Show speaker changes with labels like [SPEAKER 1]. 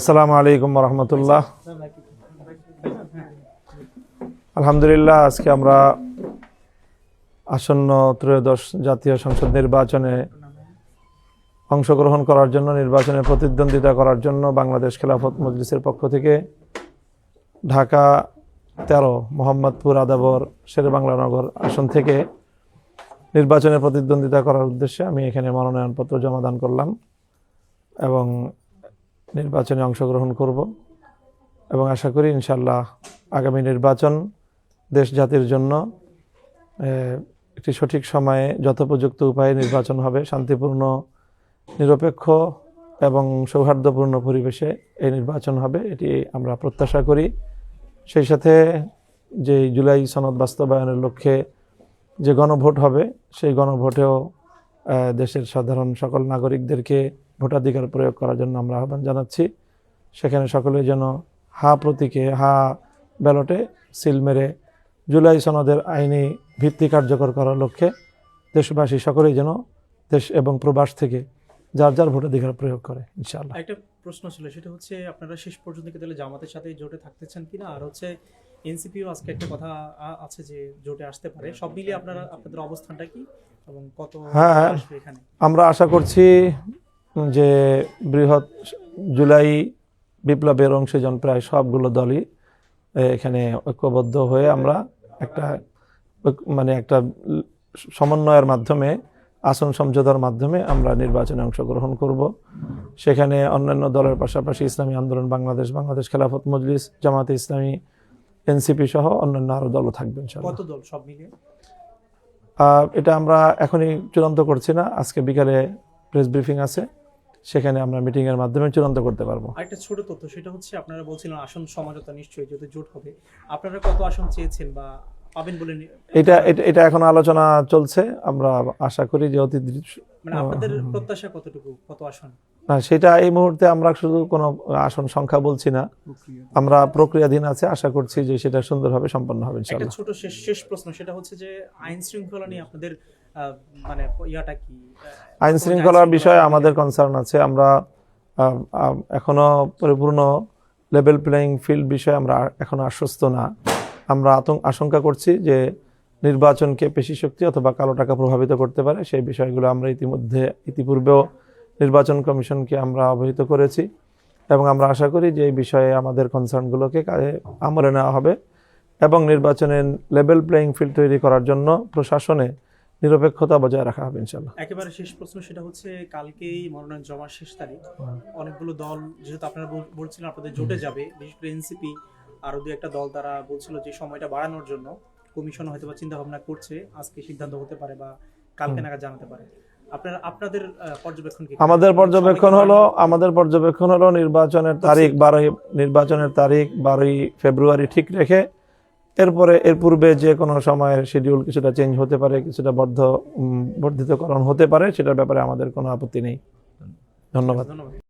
[SPEAKER 1] আসসালামু আলাইকুম রহমতুল্লাহ আলহামদুলিল্লাহ, আজকে আমরা আসন্ন ত্রয়োদশ জাতীয় সংসদ নির্বাচনে অংশগ্রহণ করার জন্য, নির্বাচনে প্রতিদ্বন্দ্বিতা করার জন্য বাংলাদেশ খেলাফত মজলিসের পক্ষ থেকে ঢাকা তেরো, মোহাম্মদপুর, আদাবর শেরেবাংলা নগর আসন থেকে নির্বাচনে প্রতিদ্বন্দ্বিতা করার উদ্দেশ্যে আমি এখানে মনোনয়নপত্র জমা দান করলাম এবং নির্বাচনে অংশগ্রহণ করব এবং আশা করি ইনশাল্লাহ আগামী নির্বাচন দেশ জাতির জন্য একটি সঠিক সময়ে যথোপযুক্ত উপায়ে নির্বাচন হবে, শান্তিপূর্ণ, নিরপেক্ষ এবং সৌহার্দ্যপূর্ণ পরিবেশে এই নির্বাচন হবে, এটি আমরা প্রত্যাশা করি। সেই সাথে যে জুলাই সনদ বাস্তবায়নের লক্ষ্যে যে গণভোট হবে, সেই গণভোটেও দেশের সাধারণ সকল নাগরিকদেরকে ভোটাধিকার প্রয়োগ করার জন্য আমরা আহ্বান জানাচ্ছি। সেখানে সকলে যেন হা প্রতীকে হা ব্যালটে সিল মেরে জুলাই সনদের আইনি ভিত্তি কার্যকর করার লক্ষ্যে দেশবাসী সকলেই যেন দেশ এবং প্রবাস থেকে যার যার ভোটাধিকার প্রয়োগ করে ইনশাআল্লাহ।
[SPEAKER 2] একটা প্রশ্ন ছিল সেটা হচ্ছে আপনারা শেষ পর্যন্ত কি তাহলে জামাতের সাথে জোটে থাকতে চান কিনা? আর হচ্ছে এনসিপিও আজকে একটা কথা আছে যে জোটে আসতে পারে। সব মিলিয়ে আপনারা আপনাদের অবস্থানটা কি? এবং কত
[SPEAKER 1] হ্যাঁ, হ্যাঁ। আমরা আশা করছি যে বৃহৎ জুলাই বিপ্লবের অংশীজন প্রায় সবগুলো দলই এখানে ঐক্যবদ্ধ হয়ে আমরা একটা মানে একটা সমন্বয়ের মাধ্যমে আসন সমঝোতার মাধ্যমে আমরা নির্বাচনে অংশগ্রহণ করব। সেখানে অন্যান্য দলের পাশাপাশি ইসলামী আন্দোলন বাংলাদেশ বাংলাদেশ খেলাফত মজলিস জামাতে ইসলামী এনসিপি সহ অন্যান্য আরও দলও থাকবেন ইনশাআল্লাহ।
[SPEAKER 2] কত দল সব মিলিয়ে?
[SPEAKER 1] এটা আমরা এখনই চূড়ান্ত করছি না। আজকে বিকালে প্রেস ব্রিফিং আছে। সেখানে আমরা মিটিং এর মাধ্যমে চূড়ান্ত করতে পারব।
[SPEAKER 2] আরেকটা ছোট তথ্য সেটা হচ্ছে আপনারা বলছিলেন আসন সমঝোতা নিশ্চয়ই যদি জোট হবে। আপনারা কত আসন চেয়েছেন বা পাবেন বলে
[SPEAKER 1] এটা এটা- এখন আলোচনা চলছে। আমরা আশা করি যে অতি
[SPEAKER 2] মানে আপনাদের প্রত্যাশা কতটুকু? কত আসন?
[SPEAKER 1] না সেটা এই মুহূর্তে আমরা শুধু কোনো আসন সংখ্যা বলছি না। আমরা প্রক্রিয়াধীন আছে আশা করছি যে সেটা সুন্দরভাবে সম্পন্ন হবে
[SPEAKER 2] একটা ছোট শেষ শেষ প্রশ্ন সেটা হচ্ছে যে আইন শৃঙ্খলা নিয়ে আপনাদের মানে ইয়াটা কি?
[SPEAKER 1] আইন শৃঙ্খলার বিষয়ে আমাদের কনসার্ন আছে। আমরা এখনও পরিপূর্ণ লেভেল প্লেয়িং ফিল্ড বিষয়ে আমরা এখনও আশ্বস্ত না। আমরা আশঙ্কা করছি যে নির্বাচনকে পেশি শক্তি অথবা কালো টাকা প্রভাবিত করতে পারে। সেই বিষয়গুলো আমরা ইতিমধ্যে ইতিপূর্বেও নির্বাচন কমিশনকে আমরা অবহিত করেছি এবং আমরা আশা করি যে এই বিষয়ে আমাদের কনসার্নগুলোকে কাজে আমলে নেওয়া হবে এবং নির্বাচনের লেভেল প্লেয়িং ফিল্ড তৈরি করার জন্য প্রশাসনে নিরপেক্ষতা বজায় রাখা হবে ইনশাল্লাহ
[SPEAKER 2] একেবারে শেষ প্রশ্ন সেটা হচ্ছে কালকেই মনোনয়ন জমা শেষ তারিখ। অনেকগুলো দল যেহেতু আপনারা বলছিলেন আপনাদের জোটে যাবে বিশেষ করে এনসিপি আরও দু একটা দল তারা বলছিল যে সময়টা বাড়ানোর জন্য কমিশন হয়তো বা চিন্তা ভাবনা করছে আজকে সিদ্ধান্ত হতে পারে বা কালকে নাগাদ জানাতে পারে। আপনারা আপনাদের পর্যবেক্ষণ কি?
[SPEAKER 1] আমাদের পর্যবেক্ষণ হলো আমাদের পর্যবেক্ষণ হলো নির্বাচনের তারিখ বারোই নির্বাচনের তারিখ বারোই ফেব্রুয়ারি ঠিক রেখে এরপরে, এর পূর্বে যে কোনো সময়ের শিডিউল কিছুটা চেঞ্জ হতে পারে, কিছুটা বর্ধ বর্ধিতকরণ হতে পারে, সেটার ব্যাপারে আমাদের কোনো আপত্তি নেই। ধন্যবাদ।
[SPEAKER 2] ধন্যবাদ।